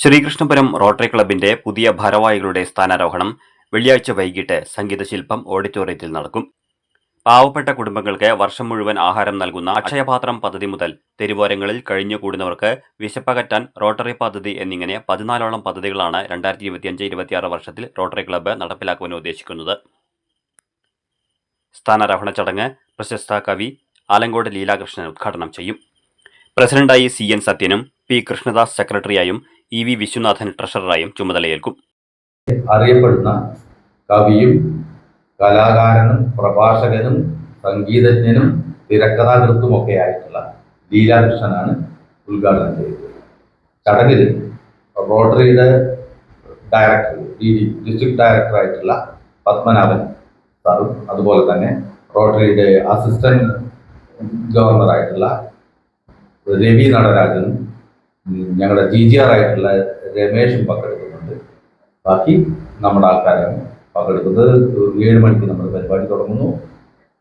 Sreekrishnapuram rotary ക്ലബിന്റെ പുതിയ ഭാരവാഹികളുടെ സ്ഥാനാരോഹണം വെള്ളിയാഴ്ച വൈകിട്ട് സംഗീതശില്പം ഓഡിറ്റോറിയത്തിൽ നടക്കും. പാവപ്പെട്ട കുടുംബങ്ങൾക്ക് വർഷം മുഴുവൻ ആഹാരം നൽകുന്ന അക്ഷയപാത്രം പദ്ധതി മുതൽ തെരുവോരങ്ങളിൽ കഴിഞ്ഞുകൂടുന്നവർക്ക് വിശപ്പകറ്റാൻ റോട്ടറി പദ്ധതി എന്നിങ്ങനെ പതിനാലോളം പദ്ധതികളാണ് രണ്ടായിരത്തി ഇരുപത്തിയഞ്ച് ഇരുപത്തിയാറ് വർഷത്തിൽ റോട്ടറി ക്ലബ്ബ് നടപ്പിലാക്കുവാൻ ഉദ്ദേശിക്കുന്നത്. സ്ഥാനാരോഹണ ചടങ്ങ് പ്രശസ്ത കവി ആലങ്കോട് ലീലാകൃഷ്ണൻ ഉദ്ഘാടനം ചെയ്യും. പ്രസിഡന്റായി സി എൻ സത്യനും പി കൃഷ്ണദാസ് സെക്രട്ടറിയായും ഇ വി വിശ്വനാഥൻ ട്രഷററായും ചുമതലയേൽക്കും. അറിയപ്പെടുന്ന കവിയും കലാകാരനും പ്രഭാഷകനും സംഗീതജ്ഞനും തിരക്കഥാകൃത്തുമൊക്കെ ആയിട്ടുള്ള ലീലാകൃഷ്ണനാണ് ഉദ്ഘാടനം ചെയ്തത്. ചടങ്ങിൽ റോട്ടറിയുടെ ഡയറക്ടർ ഡി ഡി ഡിസ്ട്രിക്ട് ഡയറക്ടറായിട്ടുള്ള പത്മനാഭൻ സാറും അതുപോലെ തന്നെ റോട്ടറിയുടെ അസിസ്റ്റന്റ് ഗവർണറായിട്ടുള്ള രവി നടരാജനും ഞങ്ങളുടെ ജി ജി ആർ ആയിട്ടുള്ള രമേഷും പങ്കെടുക്കുന്നുണ്ട്. ബാക്കി നമ്മുടെ ആൾക്കാരാണ് പങ്കെടുക്കുന്നത്. ഏഴ് മണിക്ക് നമ്മൾ പരിപാടി തുടങ്ങുന്നു.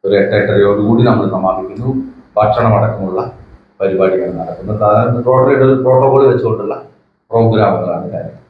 ഒരു എട്ട് എട്ടരയോടുകൂടി നമ്മൾ സമാപിക്കുന്നു. ഭക്ഷണമടക്കമുള്ള പരിപാടിയാണ് നടക്കുന്നത്. സാധാരണ റോട്ടറിയുടെ പ്രോട്ടോകോൾ വെച്ചുകൊണ്ടുള്ള പ്രോഗ്രാമുകളാണ് കാര്യങ്ങൾ.